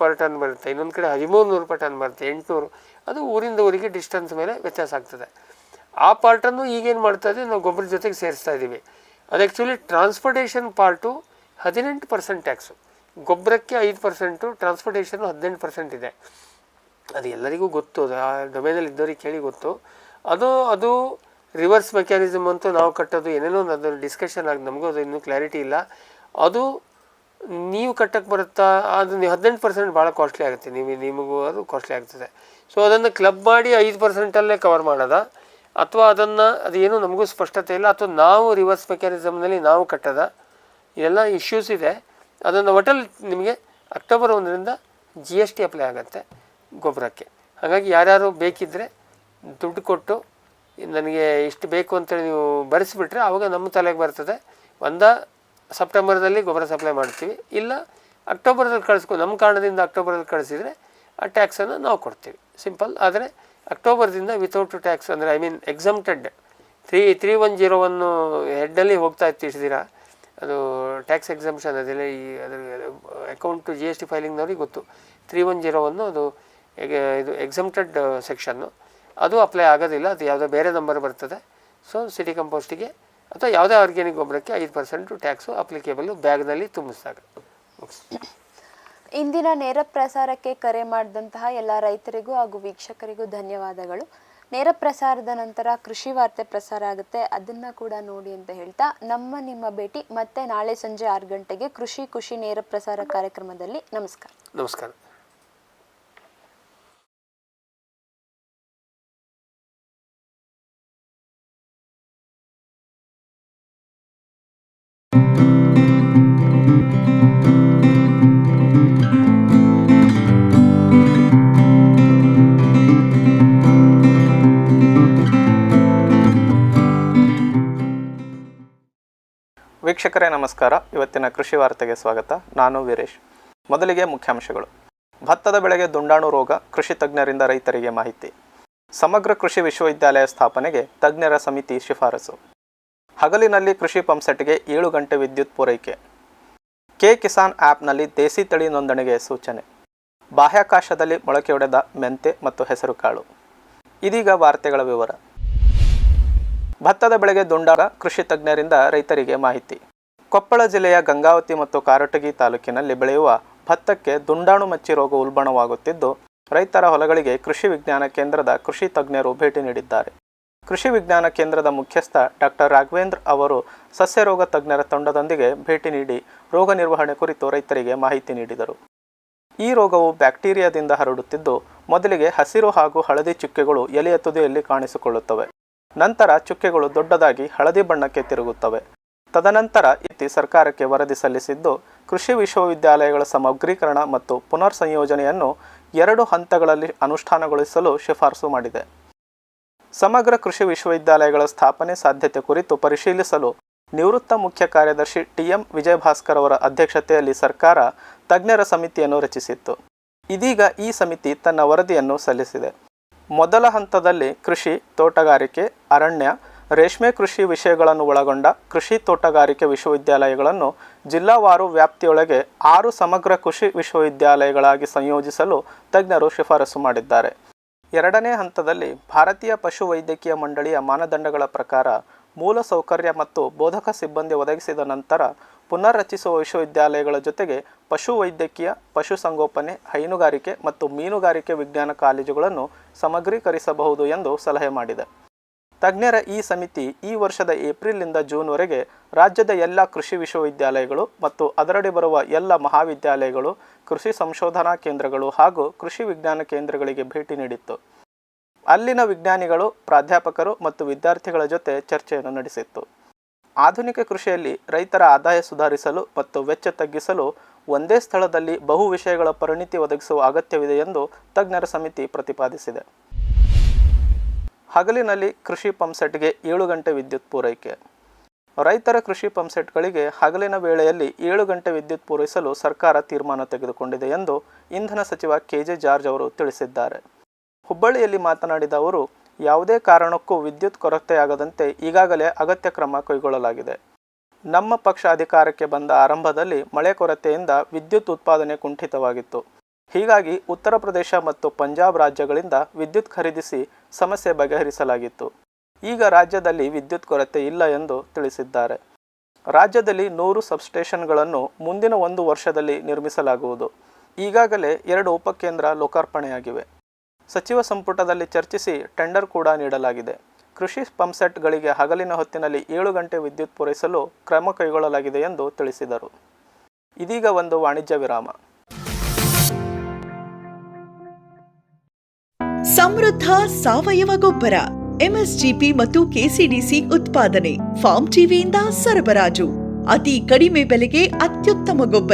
Per ton ಬರುತ್ತೆ, ಇನ್ನೊಂದು ಕಡೆ ಹದಿಮೂರು ನೂರು ರೂಪಾಯಿ ಟನ್ ಬರುತ್ತೆ, ಎಂಟುನೂರು. ಅದು ಊರಿಂದ ಊರಿಗೆ ಡಿಸ್ಟೆನ್ಸ್ ಮೇಲೆ ವ್ಯತ್ಯಾಸ ಆಗ್ತದೆ. ಆ ಪಾರ್ಟನ್ನು ಈಗೇನು ಮಾಡ್ತಾ ಇದ್ದೀವಿ, ನಾವು ಗೊಬ್ಬರ ಜೊತೆಗೆ ಸೇರಿಸ್ತಾ ಇದ್ದೀವಿ. ಅದು ಆ್ಯಕ್ಚುಲಿ ಟ್ರಾನ್ಸ್ಪೋರ್ಟೇಷನ್ ಪಾರ್ಟು ಹದಿನೆಂಟು ಪರ್ಸೆಂಟ್ ಟ್ಯಾಕ್ಸು ಗೊಬ್ಬರಕ್ಕೆ ಐದು ಪರ್ಸೆಂಟು ಟ್ರಾನ್ಸ್ಪೋರ್ಟೇಷನ್ ಹದಿನೆಂಟು ಪರ್ಸೆಂಟ್ ಇದೆ. ಅದು ಎಲ್ಲರಿಗೂ ಗೊತ್ತು, ಅದು ಆ ಡೊಮೇನಲ್ಲಿ ಇದ್ದವ್ರಿಗೆ ಕೇಳಿ ಗೊತ್ತು. ಅದು ಅದು ರಿವರ್ಸ್ ಮೆಕ್ಯಾನಿಸಮ್ ಅಂತೂ ನಾವು ಕಟ್ಟೋದು, ಏನೇನೋ ಒಂದು ಡಿಸ್ಕಷನ್ ಆಗಿ ನಮಗೂ ಅದು ಇನ್ನೂ ಕ್ಲಾರಿಟಿ ಇಲ್ಲ. ಅದು ನೀವು ಕಟ್ಟಕ್ಕೆ ಬರುತ್ತಾ, ಅದು ನೀವು ಹದಿನೆಂಟು ಪರ್ಸೆಂಟ್ ಭಾಳ ಕಾಸ್ಟ್ಲಿ ಆಗುತ್ತೆ. ನೀವು ನಿಮಗೂ ಅದು ಕಾಸ್ಟ್ಲಿ ಆಗ್ತದೆ. ಸೊ ಅದನ್ನು ಕ್ಲಬ್ ಮಾಡಿ ಐದು ಪರ್ಸೆಂಟಲ್ಲೇ ಕವರ್ ಮಾಡೋದ, ಅಥವಾ ಅದನ್ನು ಅದೇನು ನಮಗೂ ಸ್ಪಷ್ಟತೆ ಇಲ್ಲ, ಅಥವಾ ನಾವು ರಿವರ್ಸ್ ಮೆಕ್ಯಾನಿಸಮ್ನಲ್ಲಿ ನಾವು ಕಟ್ಟದ ಇದೆಲ್ಲ ಇಶ್ಯೂಸ್ ಇದೆ. ಅದನ್ನು ಒಟ್ಟಲ್ಲಿ ನಿಮಗೆ ಅಕ್ಟೋಬರ್ ಒಂದರಿಂದ ಜಿ ಎಸ್ ಟಿ ಅಪ್ಲೈ ಆಗುತ್ತೆ ಗೊಬ್ಬರಕ್ಕೆ. ಹಾಗಾಗಿ ಯಾರ್ಯಾರು ಬೇಕಿದ್ದರೆ ದುಡ್ಡು ಕೊಟ್ಟು, ನನಗೆ ಇಷ್ಟು ಬೇಕು ಅಂತೇಳಿ ನೀವು ಬರೆಸಿಬಿಟ್ರೆ ಆವಾಗ ನಮ್ಮ ತಲೆಗೆ ಬರ್ತದೆ. ಒಂದ ಸೆಪ್ಟೆಂಬರ್ದಲ್ಲಿ ಗೊಬ್ಬರ ಸಪ್ಲೈ ಮಾಡ್ತೀವಿ. ಇಲ್ಲ, ಅಕ್ಟೋಬರ್ದಲ್ಲಿ ಕಳಿಸ್ಕೊ, ನಮ್ಮ ಕಾರಣದಿಂದ ಅಕ್ಟೋಬರಲ್ಲಿ ಕಳಿಸಿದರೆ ಆ ಟ್ಯಾಕ್ಸನ್ನು ನಾವು ಕೊಡ್ತೀವಿ. ಸಿಂಪಲ್. ಆದರೆ ಅಕ್ಟೋಬರ್ದಿಂದ ವಿತೌಟ್ ಟ್ಯಾಕ್ಸ್ ಅಂದರೆ I mean exempted three three one zero one ಹೆಡ್ಡಲ್ಲಿ ಹೋಗ್ತಾ ಇಷ್ಟು ಅದು ಟ್ಯಾಕ್ಸ್ ಎಕ್ಸಮ್ಷನ್ ಅದೆಲ್ಲ ಈ ಅದ್ರ ಅಕೌಂಟ್ ಜಿ ಎಸ್ ಟಿ ಫೈಲಿಂಗ್ನವ್ರಿಗೆ ಗೊತ್ತು. ತ್ರೀ ಒನ್ ಜೀರೋ ಒನ್ನು ಅದು ಇದು ಎಕ್ಸಮ್ಟೆಡ್ ಸೆಕ್ಷನ್ನು ಅದು ಅಪ್ಲೈ ಆಗೋದಿಲ್ಲ. ಅದು ಯಾವುದೋ ಬೇರೆ ನಂಬರ್ ಬರ್ತದೆ. ಸೊ ಸಿಟಿ ಕಂಪೋಸ್ಟಿಗೆ ಅಥವಾ ಯಾವುದೇ ಆರ್ಗ್ಯಾನಿಕ್ ಗೊಬ್ಬರಕ್ಕೆ ಐದು ಪರ್ಸೆಂಟು ಟ್ಯಾಕ್ಸು ಅಪ್ಲಿಕೇಬಲು ಬ್ಯಾಗ್ನಲ್ಲಿ ತುಂಬಿಸಿದಾಗ. ಇಂದಿನ ನೇರ ಪ್ರಸಾರಕ್ಕೆ ಕರೆ ಮಾಡಿದಂತಹ ಎಲ್ಲ ರೈತರಿಗೂ ಹಾಗೂ ವೀಕ್ಷಕರಿಗೂ ಧನ್ಯವಾದಗಳು. ನೇರ ಪ್ರಸಾರದ ನಂತರ ಕೃಷಿ ವಾರ್ತೆ ಪ್ರಸಾರ ಆಗುತ್ತೆ. ಅದನ್ನ ಕೂಡ ನೋಡಿ ಅಂತ ಹೇಳ್ತಾ ನಮ್ಮ ನಿಮ್ಮ ಭೇಟಿ ಮತ್ತೆ ನಾಳೆ ಸಂಜೆ ಆರು ಗಂಟೆಗೆ ಕೃಷಿ ಖುಷಿ ನೇರ ಪ್ರಸಾರ ಕಾರ್ಯಕ್ರಮದಲ್ಲಿ. ನಮಸ್ಕಾರ. ನಮಸ್ಕಾರ. ವೀಕ್ಷಕರೇ, ನಮಸ್ಕಾರ. ಇವತ್ತಿನ ಕೃಷಿ ವಾರ್ತೆಗೆ ಸ್ವಾಗತ. ನಾನು ವೀರೇಶ್. ಮೊದಲಿಗೆ ಮುಖ್ಯಾಂಶಗಳು. ಭತ್ತದ ಬೆಳೆಗೆ ದುಂಡಾಣು ರೋಗ, ಕೃಷಿ ತಜ್ಞರಿಂದ ರೈತರಿಗೆ ಮಾಹಿತಿ. ಸಮಗ್ರ ಕೃಷಿ ವಿಶ್ವವಿದ್ಯಾಲಯ ಸ್ಥಾಪನೆಗೆ ತಜ್ಞರ ಸಮಿತಿ ಶಿಫಾರಸು. ಹಗಲಿನಲ್ಲಿ ಕೃಷಿ ಪಂಪ್ಸೆಟ್ಗೆ ಏಳು ಗಂಟೆ ವಿದ್ಯುತ್ ಪೂರೈಕೆ. ಕೆ ಕಿಸಾನ್ ಆ್ಯಪ್ನಲ್ಲಿ ದೇಸಿ ತಳಿ ನೋಂದಣಿಗೆ ಸೂಚನೆ. ಬಾಹ್ಯಾಕಾಶದಲ್ಲಿ ಮೊಳಕೆಯೊಡೆದ ಮೆಂತೆ ಮತ್ತು ಹೆಸರುಕಾಳು ಇದೀಗ ವಾರ್ತೆಗಳ ವಿವರ. ಭತ್ತದ ಬೆಳೆಗೆ ದುಂಡಾಗ ಕೃಷಿ ತಜ್ಞರಿಂದ ರೈತರಿಗೆ ಮಾಹಿತಿ. ಕೊಪ್ಪಳ ಜಿಲ್ಲೆಯ ಗಂಗಾವತಿ ಮತ್ತು ಕಾರಟಗಿ ತಾಲೂಕಿನಲ್ಲಿ ಬೆಳೆಯುವ ಭತ್ತಕ್ಕೆ ದುಂಡಾಣು ಮಚ್ಚಿ ರೋಗ ಉಲ್ಬಣವಾಗುತ್ತಿದ್ದು, ರೈತರ ಹೊಲಗಳಿಗೆ ಕೃಷಿ ವಿಜ್ಞಾನ ಕೇಂದ್ರದ ಕೃಷಿ ತಜ್ಞರು ಭೇಟಿ ನೀಡಿದ್ದಾರೆ. ಕೃಷಿ ವಿಜ್ಞಾನ ಕೇಂದ್ರದ ಮುಖ್ಯಸ್ಥ ಡಾಕ್ಟರ್ ರಾಘವೇಂದ್ರ ಅವರು ಸಸ್ಯ ರೋಗ ತಜ್ಞರ ತಂಡದೊಂದಿಗೆ ಭೇಟಿ ನೀಡಿ ರೋಗ ನಿರ್ವಹಣೆ ಕುರಿತು ರೈತರಿಗೆ ಮಾಹಿತಿ ನೀಡಿದರು. ಈ ರೋಗವು ಬ್ಯಾಕ್ಟೀರಿಯಾದಿಂದ ಹರಡುತ್ತಿದ್ದು, ಮೊದಲಿಗೆ ಹಸಿರು ಹಾಗೂ ಹಳದಿ ಚುಕ್ಕೆಗಳು ಎಲೆಯ ತುದಿಯಲ್ಲಿ ಕಾಣಿಸಿಕೊಳ್ಳುತ್ತವೆ. ನಂತರ ಚುಕ್ಕೆಗಳು ದೊಡ್ಡದಾಗಿ ಹಳದಿ ಬಣ್ಣಕ್ಕೆ ತಿರುಗುತ್ತವೆ. ತದನಂತರ ಇತ್ತಿ ಸರ್ಕಾರಕ್ಕೆ ವರದಿ ಸಲ್ಲಿಸಿದ್ದು, ಕೃಷಿ ವಿಶ್ವವಿದ್ಯಾಲಯಗಳ ಸಮಗ್ರೀಕರಣ ಮತ್ತು ಪುನರ್ ಸಂಯೋಜನೆಯನ್ನು ಎರಡು ಹಂತಗಳಲ್ಲಿ ಅನುಷ್ಠಾನಗೊಳಿಸಲು ಶಿಫಾರಸು ಮಾಡಿದೆ. ಸಮಗ್ರ ಕೃಷಿ ವಿಶ್ವವಿದ್ಯಾಲಯಗಳ ಸ್ಥಾಪನೆ ಸಾಧ್ಯತೆ ಕುರಿತು ಪರಿಶೀಲಿಸಲು ನಿವೃತ್ತ ಮುಖ್ಯ ಕಾರ್ಯದರ್ಶಿ ಟಿಎಂ ವಿಜಯಭಾಸ್ಕರ್ ಅವರ ಅಧ್ಯಕ್ಷತೆಯಲ್ಲಿ ಸರ್ಕಾರ ತಜ್ಞರ ಸಮಿತಿಯನ್ನು ರಚಿಸಿತ್ತು. ಇದೀಗ ಈ ಸಮಿತಿ ತನ್ನ ವರದಿಯನ್ನು ಸಲ್ಲಿಸಿದೆ. ಮೊದಲ ಹಂತದಲ್ಲಿ ಕೃಷಿ, ತೋಟಗಾರಿಕೆ, ಅರಣ್ಯ, ರೇಷ್ಮೆ ಕೃಷಿ ವಿಷಯಗಳನ್ನು ಒಳಗೊಂಡ ಕೃಷಿ ತೋಟಗಾರಿಕೆ ವಿಶ್ವವಿದ್ಯಾಲಯಗಳನ್ನು ಜಿಲ್ಲಾವಾರು ವ್ಯಾಪ್ತಿಯೊಳಗೆ ಆರು ಸಮಗ್ರ ಕೃಷಿ ವಿಶ್ವವಿದ್ಯಾಲಯಗಳಾಗಿ ಸಂಯೋಜಿಸಲು ತಜ್ಞರು ಶಿಫಾರಸು ಮಾಡಿದ್ದಾರೆ. ಎರಡನೇ ಹಂತದಲ್ಲಿ ಭಾರತೀಯ ಪಶು ವೈದ್ಯಕೀಯ ಮಂಡಳಿಯ ಮಾನದಂಡಗಳ ಪ್ರಕಾರ ಮೂಲ ಸೌಕರ್ಯ ಮತ್ತು ಬೋಧಕ ಸಿಬ್ಬಂದಿ ಒದಗಿಸಿದ ನಂತರ ಪುನರ್ರಚಿಸುವ ವಿಶ್ವವಿದ್ಯಾಲಯಗಳ ಜೊತೆಗೆ ಪಶು ವೈದ್ಯಕೀಯ ಪಶುಸಂಗೋಪನೆ, ಹೈನುಗಾರಿಕೆ ಮತ್ತು ಮೀನುಗಾರಿಕೆ ವಿಜ್ಞಾನ ಕಾಲೇಜುಗಳನ್ನು ಸಮಗ್ರೀಕರಿಸಬಹುದು ಎಂದು ಸಲಹೆ ಮಾಡಿದೆ. ತಜ್ಞರ ಈ ಸಮಿತಿ ಈ ವರ್ಷದ ಏಪ್ರಿಲ್ನಿಂದ ಜೂನ್ವರೆಗೆ ರಾಜ್ಯದ ಎಲ್ಲ ಕೃಷಿ ವಿಶ್ವವಿದ್ಯಾಲಯಗಳು ಮತ್ತು ಅದರಡಿ ಬರುವ ಎಲ್ಲ ಮಹಾವಿದ್ಯಾಲಯಗಳು ಕೃಷಿ ಸಂಶೋಧನಾ ಕೇಂದ್ರಗಳು ಹಾಗೂ ಕೃಷಿ ವಿಜ್ಞಾನ ಕೇಂದ್ರಗಳಿಗೆ ಭೇಟಿ ನೀಡಿತ್ತು. ಅಲ್ಲಿನ ವಿಜ್ಞಾನಿಗಳು, ಪ್ರಾಧ್ಯಾಪಕರು ಮತ್ತು ವಿದ್ಯಾರ್ಥಿಗಳ ಜೊತೆ ಚರ್ಚೆಯನ್ನು ನಡೆಸಿತ್ತು. ಆಧುನಿಕ ಕೃಷಿಯಲ್ಲಿ ರೈತರ ಆದಾಯ ಸುಧಾರಿಸಲು ಮತ್ತು ವೆಚ್ಚ ತಗ್ಗಿಸಲು ಒಂದೇ ಸ್ಥಳದಲ್ಲಿ ಬಹು ವಿಷಯಗಳ ಪರಿಣಿತಿ ಒದಗಿಸುವ ಅಗತ್ಯವಿದೆ ಎಂದು ತಜ್ಞರ ಸಮಿತಿ ಪ್ರತಿಪಾದಿಸಿದೆ. ಹಗಲಿನಲ್ಲಿ ಕೃಷಿ ಪಂಪ್ಸೆಟ್ಗೆ ಏಳು ಗಂಟೆ ವಿದ್ಯುತ್ ಪೂರೈಕೆ. ರೈತರ ಕೃಷಿ ಪಂಪ್ಸೆಟ್ಗಳಿಗೆ ಹಗಲಿನ ವೇಳೆಯಲ್ಲಿ ಏಳು ಗಂಟೆ ವಿದ್ಯುತ್ ಪೂರೈಸಲು ಸರ್ಕಾರ ತೀರ್ಮಾನ ತೆಗೆದುಕೊಂಡಿದೆ ಎಂದು ಇಂಧನ ಸಚಿವ ಕೆಜೆ ಜಾರ್ಜ್ ಅವರು ತಿಳಿಸಿದ್ದಾರೆ. ಹುಬ್ಬಳ್ಳಿಯಲ್ಲಿ ಮಾತನಾಡಿದ ಅವರು, ಯಾವುದೇ ಕಾರಣಕ್ಕೂ ವಿದ್ಯುತ್ ಕೊರತೆಯಾಗದಂತೆ ಈಗಾಗಲೇ ಅಗತ್ಯ ಕ್ರಮ ಕೈಗೊಳ್ಳಲಾಗಿದೆ. ನಮ್ಮ ಪಕ್ಷ ಅಧಿಕಾರಕ್ಕೆ ಬಂದ ಆರಂಭದಲ್ಲಿ ಮಳೆ ಕೊರತೆಯಿಂದ ವಿದ್ಯುತ್ ಉತ್ಪಾದನೆ ಕುಂಠಿತವಾಗಿತ್ತು. ಹೀಗಾಗಿ ಉತ್ತರ ಪ್ರದೇಶ ಮತ್ತು ಪಂಜಾಬ್ ರಾಜ್ಯಗಳಿಂದ ವಿದ್ಯುತ್ ಖರೀದಿಸಿ ಸಮಸ್ಯೆ ಬಗೆಹರಿಸಲಾಗಿತ್ತು. ಈಗ ರಾಜ್ಯದಲ್ಲಿ ವಿದ್ಯುತ್ ಕೊರತೆ ಇಲ್ಲ ಎಂದು ತಿಳಿಸಿದ್ದಾರೆ. ರಾಜ್ಯದಲ್ಲಿ ನೂರು ಸಬ್ಸ್ಟೇಷನ್ಗಳನ್ನು ಮುಂದಿನ ಒಂದು ವರ್ಷದಲ್ಲಿ ನಿರ್ಮಿಸಲಾಗುವುದು. ಈಗಾಗಲೇ ಎರಡು ಉಪಕೇಂದ್ರ ಲೋಕಾರ್ಪಣೆಯಾಗಿವೆ. ಸಚಿವ ಸಂಪುಟದಲ್ಲಿ ಚರ್ಚಿಸಿ ಟೆಂಡರ್ ಕೂಡ ನೀಡಲಾಗಿದೆ. ಕೃಷಿ ಪಂಪ್ಸೆಟ್ಗಳಿಗೆ ಹಗಲಿನ ಹೊತ್ತಿನಲ್ಲಿ ಏಳು ಗಂಟೆ ವಿದ್ಯುತ್ ಪೂರೈಸಲು ಕ್ರಮ ಕೈಗೊಳ್ಳಲಾಗಿದೆ ಎಂದು ತಿಳಿಸಿದರು. ಇದೀಗ ಒಂದು ವಾಣಿಜ್ಯ ವಿರಾಮ. ಸಮೃದ್ಧ ಸಾವಯವ ಗೊಬ್ಬರ. ಎಂಎಸ್ಜಿಪಿ ಮತ್ತು ಕೆಸಿಡಿಸಿ ಉತ್ಪಾದನೆ. ಫಾರ್ಮ್ ಟಿವಿಯಿಂದ ಸರಬರಾಜು. ಅತಿ ಕಡಿಮೆ ಬೆಲೆಗೆ ಅತ್ಯುತ್ತಮ ಗೊಬ್ಬರ.